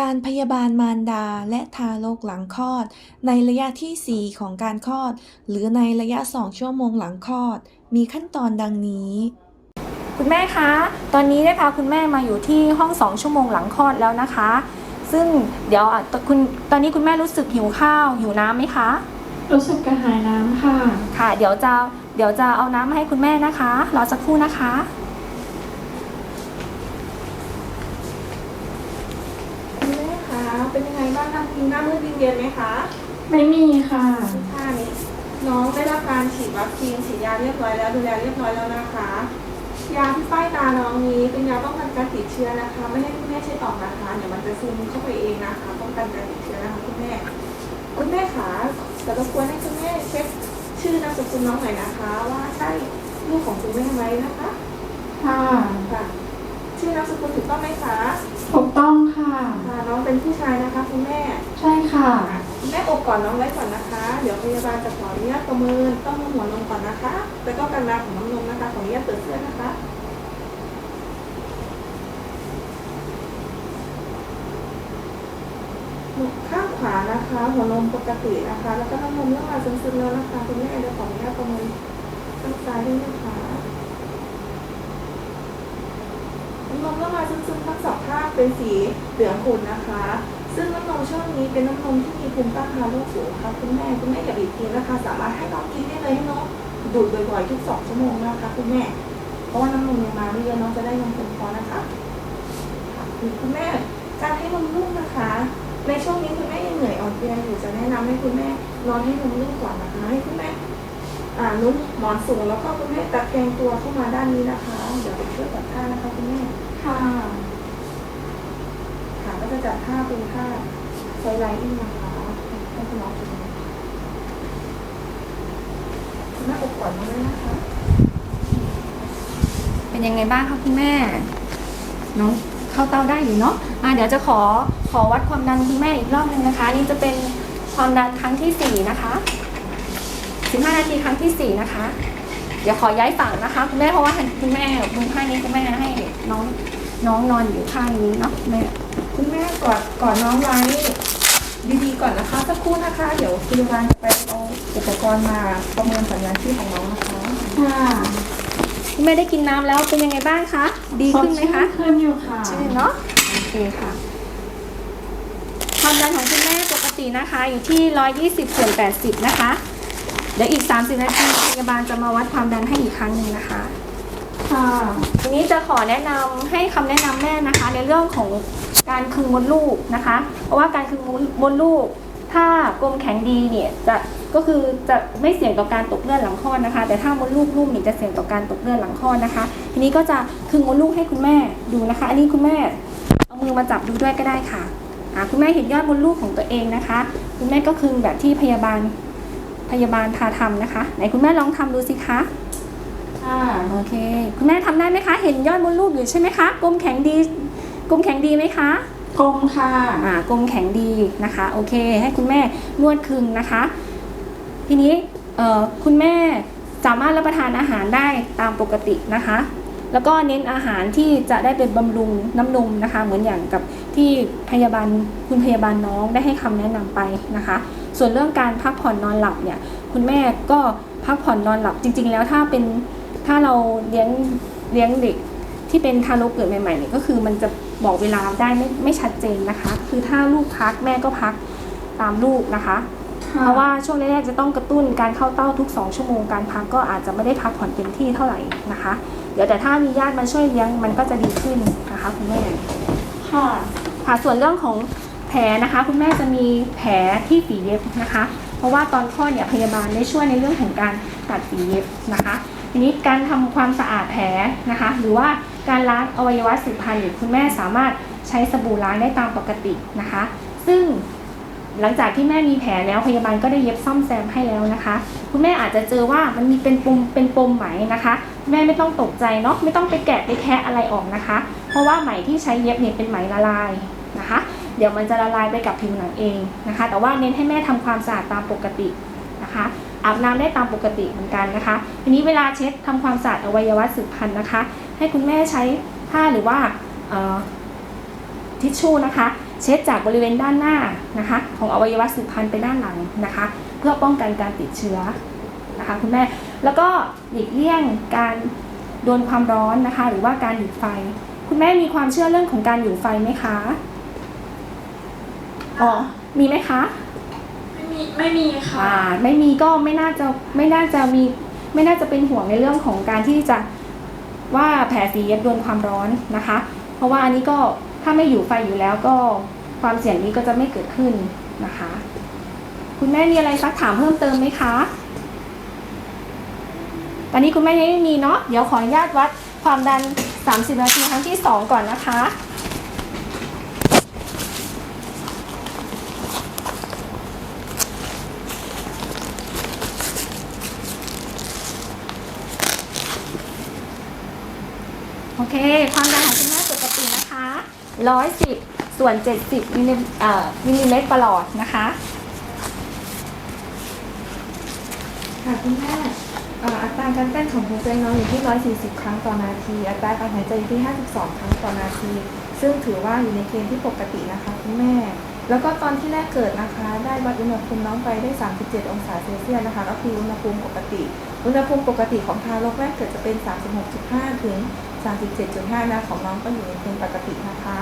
การพยาบาลมารดาและทารกหลังคลอด ในระยะที่ 4 ของการคลอด หรือในระยะ 2 ชั่วโมงหลังคลอด มีขั้นตอนดังนี้ คุณแม่คะ ตอนนี้ได้พาคุณแม่มาอยู่ที่ห้อง 2 ชั่วโมงหลังคลอดแล้วนะคะ ซึ่งเดี๋ยวอะตคุณตอนนี้คุณแม่รู้สึกหิวข้าวหิวน้ำไหมคะ รู้สึกกระหายน้ำค่ะ ค่ะ เดี๋ยวจะเดี๋ยวจะเอาน้ำมาให้คุณแม่นะคะรอสักครู่นะคะ คุณแม่คะเป็นยังไงบ้างคะ มีหน้ามืดวิงเวียนไหมคะไม่มีค่ะท่านี้น้องได้รับการฉีดวัคซีนฉีดยาเรียบร้อยแล้วดูแลเรียบร้อยแล้วนะคะ ยาที่ป้ายตาน้องนี้เป็นยาป้องกันการติดเชื้อนะคะ ไม่ให้คุณแม่เช็ดออกนะคะเดี๋ยวมันจะซึมเข้าไปเองนะคะ ป้องกันการติดเชื้อนะคะคุณแม่คุณแม่คะแต่รบกวนให้คุณแม่เช็คชื่อนามสกุลน้องหน่อยนะคะ ว่าใช่ลูกของคุณแม่ไหมนะคะ ค่ะ ค่ะ ชื่อนามสกุลถูกต้องไหมคะถูกต้องค่ะ ค่ะน้องเป็นผู้ชายนะคะคุณแม่ใช่ค่ะแม่อกก่อนน้องไว้ก่อนนะคะ เดี๋ยวพยาบาลจะขออนุญาตประเมินต้องหัวนมก่อนนะคะแล้วก็การนาของน้ำนมนะคะขออนุญาตเปิดเสื้อนะคะหนุกข้างขวานะคะ หัวนมปกตินะคะ แล้วก็น้ำนมเริ่มมาซึมๆแล้วนะคะคุณแม่เดี๋ยวขออนุญาตประเมินข้างซ้ายด้วยนะคะ นมเริ่มมาซึมๆทั้งสองข้างเป็นสีเหลืองขุ่นนะคะ ซึ่งน้ำนมช่วงนี้เป็นน้ำนมที่มีภูมิต้านทานโรคสูงค่ะคุณแม่คุณแม่อย่าบีบกินนะคะ สามารถให้น้องกินได้เลยให้น้องดูดบ่อยๆทุกสองชั่วโมงนะคะคุณแม่ เพราะว่าน้ำนมยังมาไม่เยอะน้องจะได้นมเพียงพอนะคะค่ะคุณแม่การให้นมลูกนะคะ ในช่วงนี้คุณแม่ยังเหนื่อยอ่อนเพลียอยู่จะแนะนำให้คุณแม่นอนให้นมลูกก่อนนะคะให้คุณแม่อ่านุ่มหมอนสูงแล้วก็คุณแม่ตะแคงตัวเข้ามาด้านนี้นะคะ เดี๋ยวไปช่วยจัดท่านะคะคุณแม่ ค่ะค่ะก็จะจัดท่าเป็นท่าไซไลน์นะคะให้คุณน้องดูคุณแม่อกก่อนมาด้วยนะคะ เป็นยังไงบ้างคะคุณแม่น้องเข้าเต้าได้อยู่เนาะอะเดี๋ยวจะขอขอวัดความดันคุณแม่อีกรอบหนึงนะคะ นี่จะเป็นความดันครั้งที่สี่นะคะ15นาทีครั้งที่สี่นะคะ เดี๋ยวขอย้ายฝั่งนะคะคุณแม่เพราะว่าคุณแม่มือข้างนี้คุณแม่ให้น้องน้องนอนอยู่ข้างนี้เนาะคุณแม่คุณแม่กอดกอดน้องไว้ดีๆก่อนนะคะสักครู่นะคะ เดี๋ยวคุณวานจะไปเอาอุปกรณ์มาประเมินสัญญาณชีพของน้องนะคะค่ะคุณแม่ได้กินน้ำแล้วเป็นยังไงบ้างคะดีขึ้นไหมคะสดชื่ขึ้นอยู่ค่ะชื่อเนาะโอเคค่ะความดันของคุณแม่ปกตินะคะ อยู่ที่ 120ส่วน80 นะคะ เดี๋ยวอีก 30 นาทีพยาบาลจะมาวัดความดันให้อีกครั้งหนึ่งนะคะค่ะทีนี้จะขอแนะนำให้คำแนะนำแม่นะคะ ในเรื่องของการคึงมดลูกนะคะ เพราะว่าการคึงมดลูก ถ้ากลมแข็งดีเนี่ยจะก็คือจะไม่เสี่ยงต่อการตกเลือดหลังคลอดนะคะ แต่ถ้ามดลูกนุ่มเนี่ยจะเสี่ยงต่อการตกเลือดหลังคลอดนะคะ ทีนี้ก็จะคึงมดลูกให้คุณแม่ดูนะคะ อันนี้คุณแม่เอามือมาจับดูด้วยก็ได้ค่ะอ่าคุณแม่เห็นยอดมดลูกของตัวเองนะคะ คุณแม่ก็คึงแบบที่พยาบาล พยาบาลพาทำนะคะ ไหนคุณแม่ลองทำดูสิคะค่ะโอเค คุณแม่ทำได้ไหมคะ เห็นยอดมดลูกอยู่ใช่ไหมคะกลมแข็งดีกลมแข็งดีไหมคะกลมค่ะอ่ากลมแข็งดีนะคะ โอเค ให้คุณแม่นวดคึงนะคะ ทีนี้เอ่อคุณแม่สามารถรับประทานอาหารได้ตามปกตินะคะ แล้วก็เน้นอาหารที่จะได้เป็นบำรุงน้ำนมนะคะ เหมือนอย่างกับที่พยาบาลคุณพยาบาลน้องได้ให้คำแนะนำไปนะคะ ส่วนเรื่องการพักผ่อนนอนหลับเนี่ยคุณแม่ก็พักผ่อนนอนหลับจริง ๆ แล้วถ้าเป็นถ้าเราเลี้ยงเลี้ยงเด็กที่เป็นทารกเกิดใหม่ๆเนี่ยก็คือมันจะบอกเวลาได้ไม่ไม่ชัดเจนนะคะ คือถ้าลูกพักแม่ก็พักตามลูกนะคะค่ะเพราะว่าช่วงแรกๆจะต้องกระตุ้นการเข้าเต้าทุก 2 ชั่วโมงการพักก็อาจจะไม่ได้พักผ่อนเต็มที่เท่าไหร่นะคะ เดี๋ยวแต่ถ้ามีญาติมาช่วยเลี้ยงมันก็จะดีขึ้นนะคะคุณแม่ค่ะค่ะส่วนเรื่องของแผลนะคะคุณแม่จะมีแผลที่ฝีเย็บนะคะ เพราะว่าตอนคลอดเนี่ยพยาบาลได้ช่วยในเรื่องของการตัดฝีเย็บนะคะทีนี้การทำความสะอาดแผลนะคะ หรือว่าการล้างอวัยวะสืบพันธุ์คุณแม่สามารถใช้สบู่ล้างได้ตามปกตินะคะ ซึ่งหลังจากที่แม่มีแผลแล้วพยาบาลก็ได้เย็บซ่อมแซมให้แล้วนะคะ คุณแม่อาจจะเจอว่ามันมีเป็นปมเป็นปมไหมนะคะแม่ไม่ต้องตกใจเนาะไม่ต้องไปแกะไปแคะอะไรออกนะคะ เพราะว่าไหมที่ใช้เย็บเนี่ยเป็นไหมละลายนะคะ เดี๋ยวมันจะละลายไปกับผิวหนังเองนะคะ แต่ว่าเน้นให้แม่ทำความสะอาดตามปกตินะคะอาบน้ำได้ตามปกติเหมือนกันนะคะทีนี้เวลาเช็ดทำความสะอาดอวัยวะสืบพันธุ์นะคะ ให้คุณแม่ใช้ผ้าหรือว่าทิชชู่นะคะ เช็ดจากบริเวณด้านหน้านะคะ ของอวัยวะสืบพันธุ์ไปด้านหลังนะคะ เพื่อป้องกันการติดเชื้อนะคะคุณแม่แล้วก็หลีกเลี่ยงการโดนความร้อนนะคะ หรือว่าการหยุดไฟ คุณแม่มีความเชื่อเรื่องของการอยู่ไฟไหมคะ อ๋อมีไหมคะไม่มีไม่มีค่ะอ่าไม่มีก็ไม่น่าจะไม่น่าจะมี ไม่น่าจะเป็นห่วงในเรื่องของการที่จะว่าแผลสีเย็บโดนความร้อนนะคะ เพราะว่าอันนี้ก็ถ้าไม่อยู่ไฟอยู่แล้วก็ความเสี่ยงนี้ก็จะไม่เกิดขึ้นนะคะ คุณแม่มีอะไรซักถามเพิ่มเติมไหมคะ ตอนนี้คุณแม่ยังไม่มีเนาะเดี๋ยวขออนุญาตวัดความดัน 30 นาทีครั้งที่ 2 ก่อนนะคะ โอเค ความดันของคุณแม่ปกตินะคะ110ส่วน 70มิลลิเอ่อมิลลิเมตรประหลอดนะคะค่ะคุณแม่เอ่ออัตราการเต้นของหัวใจน้องอยู่ที่ 140 ครั้งต่อนาที อัตราการหายใจอยู่ที่ 52 ครั้งต่อนาที ซึ่งถือว่าอยู่ในเกณฑ์ที่ปกตินะคะคุณแม่ แล้วก็ตอนที่แรกเกิดนะคะ ได้วัดอุณหภูมิน้องไปได้ 37 องศาเซลเซียสนะคะ ก็คืออุณหภูมิปกติ อุณหภูมิปกติของทารกแรกเกิดจะเป็น 36.5 ถึง 37.5นะของน้องก็อยู่ในเกณฑ์ปกตินะคะ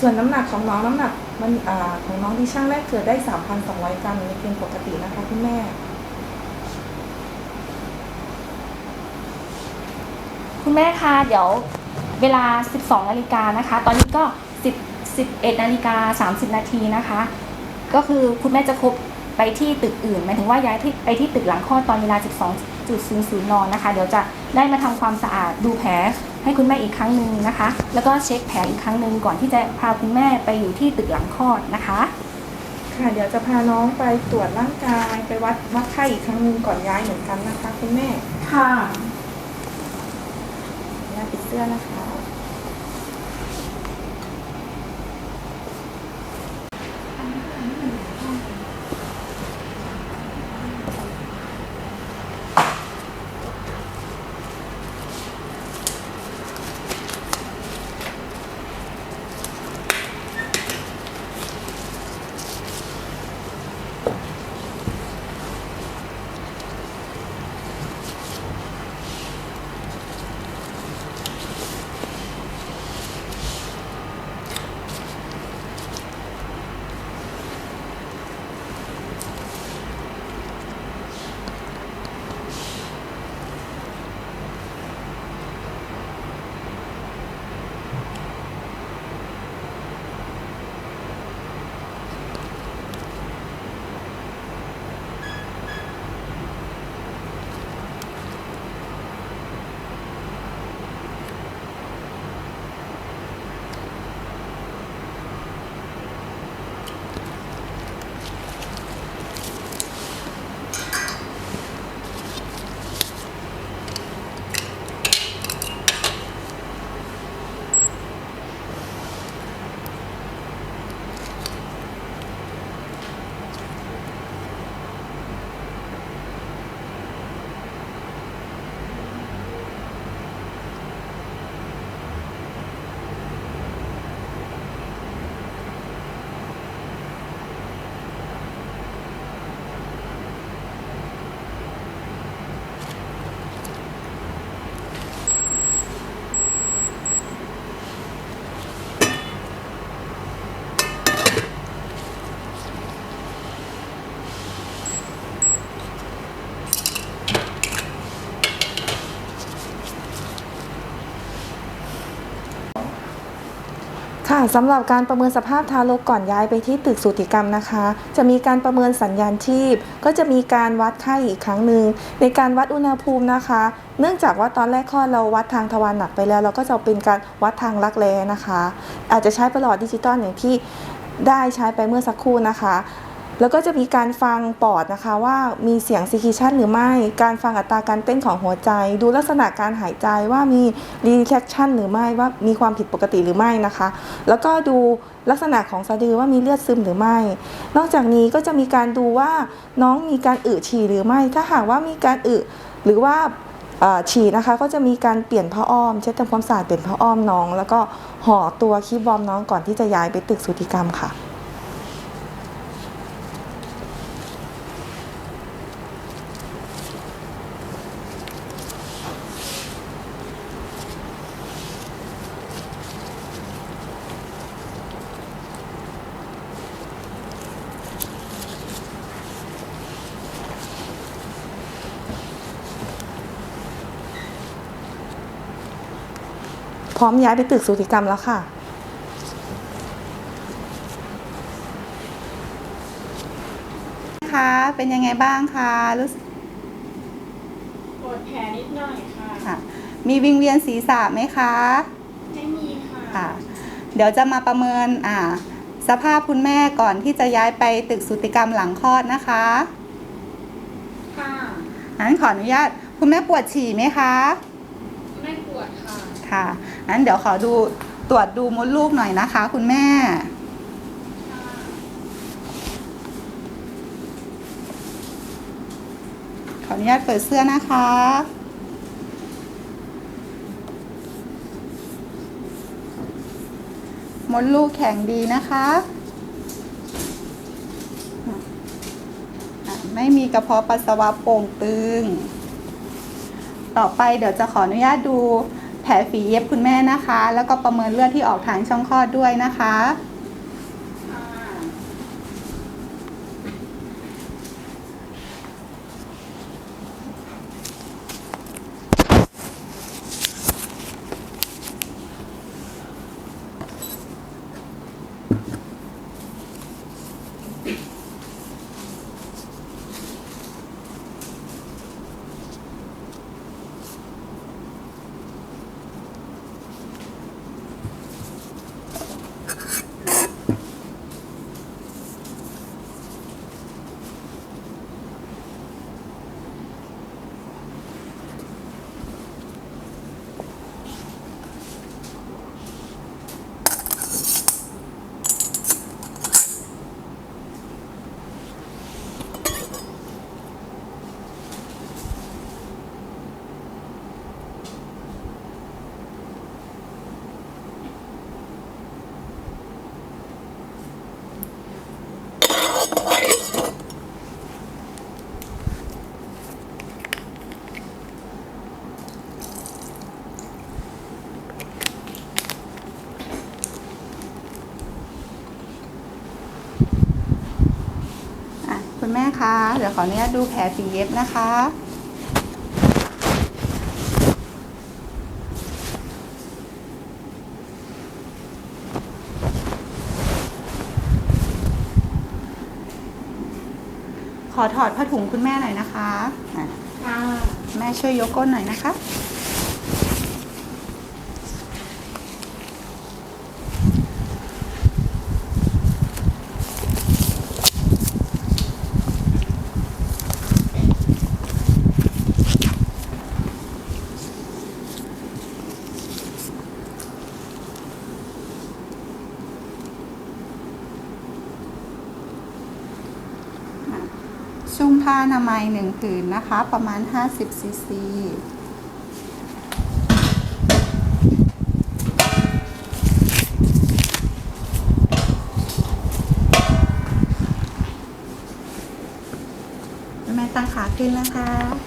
ส่วนน้ำหนักของน้องน้ำหนักมันอของน้องที่ช่างแรกเกิดได้ 3,200 กรัมอยู่ในเกณฑ์ปกตินะคะคุณแม่คุณแม่คะเดี๋ยวเวลา 12 นาฬิกานะคะ ตอนนี้ก็ 10 11นาฬิกา 30 นาทีนะคะ ก็คือคุณแม่จะครบไปที่ตึกอื่นหมายถึงว่าย้ายที่ไปที่ตึกหลังคลอดตอนเวลา 12.00นนะคะ เดี๋ยวจะได้มาทำความสะอาดดูแผล ให้คุณแม่อีกครั้งหนึ่งนะคะ แล้วก็เช็คแผลอีกครั้งหนึ่งก่อนที่จะพาคุณแม่ไปอยู่ที่ตึกหลังคลอดนะคะ ค่ะ เดี๋ยวจะพาน้องไปตรวจร่างกายไปวัดวัดไข้อีกครั้งหนึ่งก่อนย้ายเหมือนกันนะคะ คุณแม่ ค่ะหน้าปิดเสื้อนะคะ ค่ะสำหรับการประเมินสภาพทารกก่อนย้ายไปที่ตึกสูติกรรมนะคะ จะมีการประเมินสัญญาณชีพ ก็จะมีการวัดไข้อีกครั้งหนึ่งในการวัดอุณหภูมินะคะ เนื่องจากว่าตอนแรกข้อเราวัดทางทวารหนักไปแล้ว เราก็จะเป็นการวัดทางรักแร้นะคะ อาจจะใช้ประหลอดดิจิตอลอย่างที่ได้ใช้ไปเมื่อสักครู่นะคะ แล้วก็จะมีการฟังปอดนะคะว่ามีเสียงซีคิชันหรือไม่ การฟังอัตราการเต้นของหัวใจ ดูลักษณะการหายใจว่ามีรีแคคชันหรือไม่ว่ามีความผิดปกติหรือไม่นะคะ แล้วก็ดูลักษณะของสะดือว่ามีเลือดซึมหรือไม่ นอกจากนี้ก็จะมีการดูว่าน้องมีการอึฉี่หรือไม่ ถ้าหากว่ามีการอึหรือว่าฉีดนะคะก็จะมีการเปลี่ยนผ้าอ้อม เช็ดทำความสะอาดเปลี่ยนผ้าอ้อมน้อง แล้วก็ห่อตัวคีบบอมน้องก่อนที่จะย้ายไปตึกสูติกรรมค่ะ ร้อมย้ายไปตึกสูติกรรมแล้วค่ะ คะเป็นยังไงบ้างคะรู้สึกปวดแผลนิดหน่อยค่ะ ค่ะ มีวิงเวียนศีรษะไหมคะ ไม่มีค่ะ ค่ะ เดี๋ยวจะมาประเมินอ่า สภาพคุณแม่ก่อนที่จะย้ายไปตึกสูติกรรมหลังคลอดนะคะค่ะงั้นขออนุญาตคุณแม่ปวดฉี่ไหมคะ ไม่ปวดค่ะ ค่ะ งั้นเดี๋ยวขอดูตรวจดูมดลูกหน่อยนะคะ คุณแม่ ขออนุญาตเปิดเสื้อนะคะ มดลูกแข็งดีนะคะไม่มีกระเพาะปัสสาวะโป่งตึง ต่อไปเดี๋ยวจะขออนุญาตดู แผลฝีเย็บคุณแม่นะคะ แล้วก็ประเมินเลือดที่ออกทางช่องคลอดด้วยนะคะค่ะ อะคุณแม่คะ เดี๋ยวขออนุญาตดูแผลฝีเย็บนะคะ ขอถอดผ้าถุงคุณแม่หน่อยนะคะอะค่ะแม่ช่วยยกก้นหน่อยนะคะ ชุ่มผ้าอนามัยหนึ่งผืนนะคะ ประมาณ 50ซีซีแม่ตั้งขาขึ้นนะคะ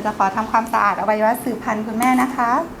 ยวจะขอทำความสะอาดอวัยวะสืบพันธุ์คุณแม่นะคะ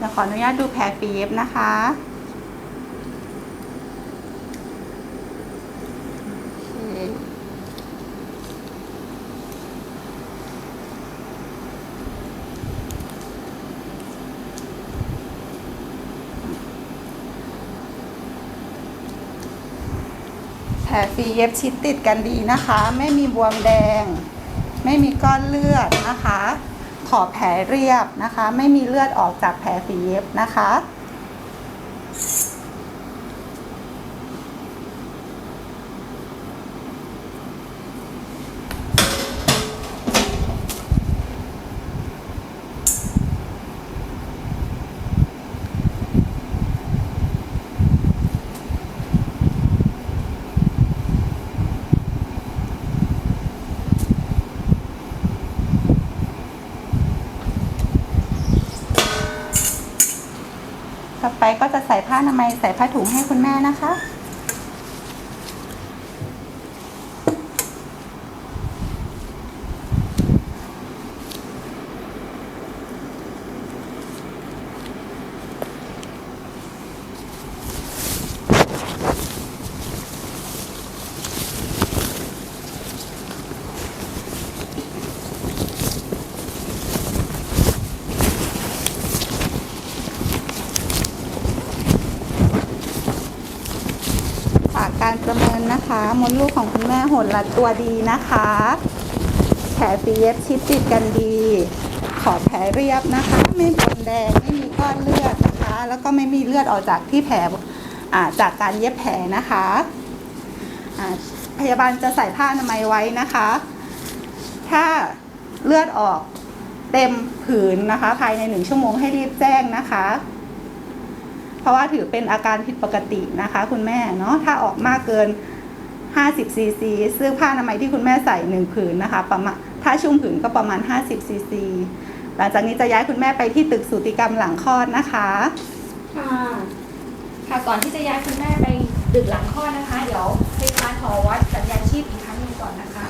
เดี๋ยวขออนุญาตดูแผลฝีเย็บนะคะ แผลฝีเย็บชิดติดกันดีนะคะ ไม่มีบวมแดง ไม่มีก้อนเลือดนะคะ ขอบแผลเรียบนะคะ ไม่มีเลือดออกจากแผลฝีเย็บนะคะ ไปก็จะใส่ผ้าอนามัยใส่ผ้าถุงให้คุณแม่นะคะ ฝากการประเมินนะคะมดลูกของคุณแม่หดละตัวดีนะคะ แผลฝีเย็บชิดติดกันดี ขอบแผลเรียบนะคะ ไม่บวมแดงไม่มีก้อนเลือดนะคะ แล้วก็ไม่มีเลือดออกจากที่แผลจากการเย็บแผลนะคะพยาบาลจะใส่ผ้าอนามัยไว้นะคะ ถ้าเลือดออกเต็มผืนนะคะ ภายในหนึ่งชั่วโมงให้รีบแจ้งนะคะ เพราะว่าถือเป็นอาการผิดปกตินะคะ คุณแม่เนาะถ้าออกมากเกิน 50ซีซีเสื้อผ้าอนามัยที่คุณแม่ใส่หนึ่งผืนนะคะประมาณถ้าชุ่มผืนก็ประมาณ 50ซีซีหลังจากนี้จะย้ายคุณแม่ไปที่ตึกสูติกรรมหลังคลอดนะคะค่ะค่ะก่อนที่จะย้ายคุณแม่ไปตึกหลังคลอดนะคะ เดี๋ยวพยาบาลขอวัดสัญญาณชีพอีกครั้งหนึ่งก่อนนะคะ